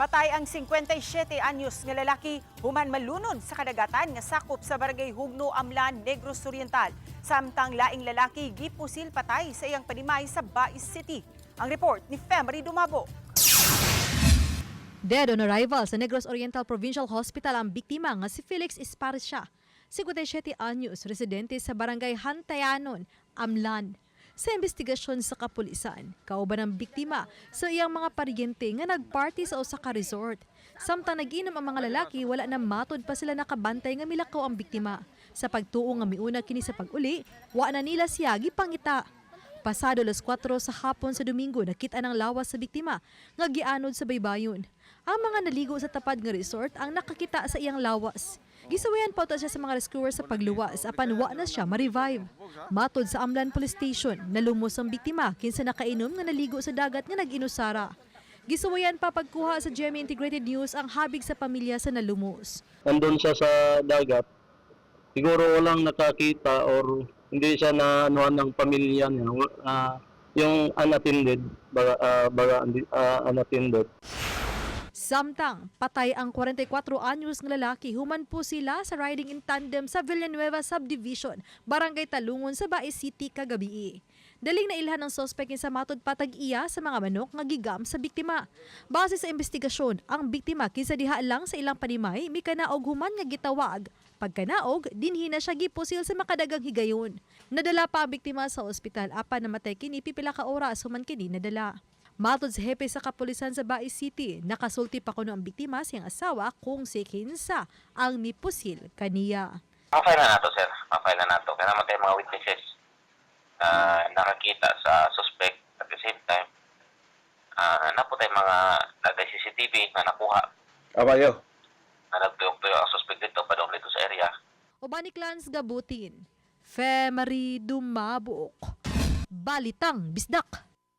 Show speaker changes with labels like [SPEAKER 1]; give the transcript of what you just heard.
[SPEAKER 1] Patay ang 57 anyos nga lalaki human malunod sa kadagatan nga sakop sa barangay Hugno, Amlan, Negros Oriental. Samtang laing lalaki gipusil patay sa iyang panimay sa Bais City. Ang report ni Femery Dumabo.
[SPEAKER 2] Dead on arrival sa Negros Oriental Provincial Hospital ang biktima nga si Felix Esparisha, 57 anyos, residente sa barangay Hantayanon, Amlan. Sa investigasyon sa kapulisan, kauban ng biktima sa iyang mga paryente nga nagparty sa usa ka resort. Samtang nag-inom ang mga lalaki, wala na matod pa sila nakabantay nga milakaw ang biktima. Sa pagtuo nga miuna kini sa pag-uli, wa na nila siya gipangita. Pasado las 4 sa hapon sa Domingo, nakita ng lawas sa biktima nga gianod sa baybayon. Ang mga naligo sa tapad nga resort ang nakakita sa iyang lawas. Gisawayan pa siya sa mga rescuers sa pagluwas apan wa na siya ma-revive. Matod sa Amlan Police Station, nalumos ang biktima kinsa nakainom nga naligo sa dagat nga nag-inusara. Gisawayan pa pagkuha sa GMA Integrated News ang habig sa pamilya sa nalumos.
[SPEAKER 3] nandun siya sa dagat, siguro walang nakakita or hindi siya na anuhan ng pamilya niya. Ah, yung unattended, baga, ah, baga ah, unattended.
[SPEAKER 2] Samtang, patay ang 44 anyos ng lalaki human po sila sa riding in tandem sa Villanueva Subdivision, Barangay Talungon sa Bae City kagabi. Daling nailhan ng sospek sa matod patag iya sa mga manok nga gigam sa biktima. Base sa investigasyon, ang biktima kinsa diha lang sa ilang panimay mi kanaog human nga gitawag. Pagkanaog, dinhi na siya gipusil sa makadagang higayon. Nadala pa ang biktima sa ospital apan namatay kini pipila ka oras human kini nadala. Matod sa hepe sa kapulisan sa Bae City, nakasulti pa kuno ang biktima siyang asawa kung si Kinsa ang nipusil kaniya.
[SPEAKER 4] Okay na nato, sir. Okay na nato. Kaya naman tayo mga witnesses na nakakita sa suspect at the same time. Uh, na po tayo mga nagay CCTV na nakuha
[SPEAKER 3] Abayo.
[SPEAKER 4] na nagtuyok-tuyok ang suspect dito padong dito sa area.
[SPEAKER 2] Ubani Clans Gabutin, Femery Dumabok, Balitang Bisdak.